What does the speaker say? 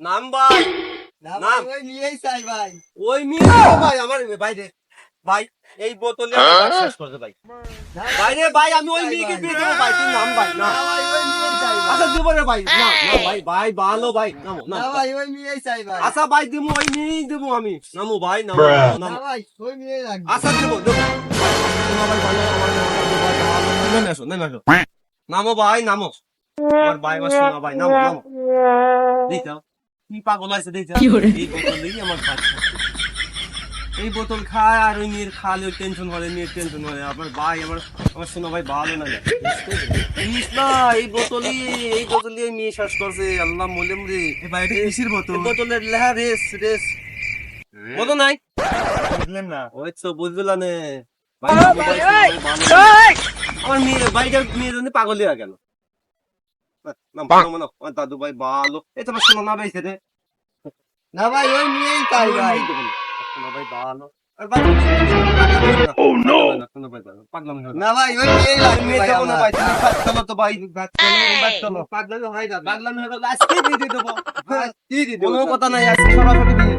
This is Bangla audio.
নাম ভাই না না। ওই নিয়েই চাই ভাই। ওই মেয়ে ভাই আমার ভাই রে ভাই এই বোতলে কাজ শেষ করছে ভাই। ভাই রে ভাই আমি ওই মেয়েকে বিয়ে দেবো ভাই তুই নাম ভাই না না ওই ভাই। আচ্ছা দিব রে ভাই না না ভাই ভাই ভালো ভাই নামো না ভাই ওই চাই ভাই। আচ্ছা ভাই দিমু ওই মেয়েই দেবো আমি। নামো ভাই নামো না নামো ভাই ওই রাখব। আচ্ছা দেবো দেবো। নেমে আসো নেমে আসো। নামো ভাই নামো। আমার ভাই আমার শোনা ভাই নামো নামো। কি পাগল আছে দেখো এই বোতল দিয়ে আমার খাচ্ছে এই বোতল খায় আর ওই মেয়ের খালে ওই টেনশন করে মেয়ের টেনশন করে আমার ভাই আমার আমার শোনা ভাই ভালো না জিনিস না এই বোতলই এই বোতলই এই মেয়ে শ্বাস করছে আল্লাহ মলেম রে ভাই এটা কিসের বোতল বোতলের লেহা রেস রেস কত নাই বুঝলেন না ওই তো বুঝলা নে আমার। মেয়ে ভাইটার মেয়ের জন্য পাগল হয়ে গেল মনে দাদু ভাই ভালো। তো আমার শোনা না ভাই সেটা না ভাই ওই নিয়েই চাই ভাই। শোনা ভাই ভালো। না ভাই ওই পাগলামি হয় না পাগলামি হয় আজকে দিয়ে দিয়ে দেবো। ভাই, কি দিতে কোনো কথা নাই আজকে সরাসরি দিয়ে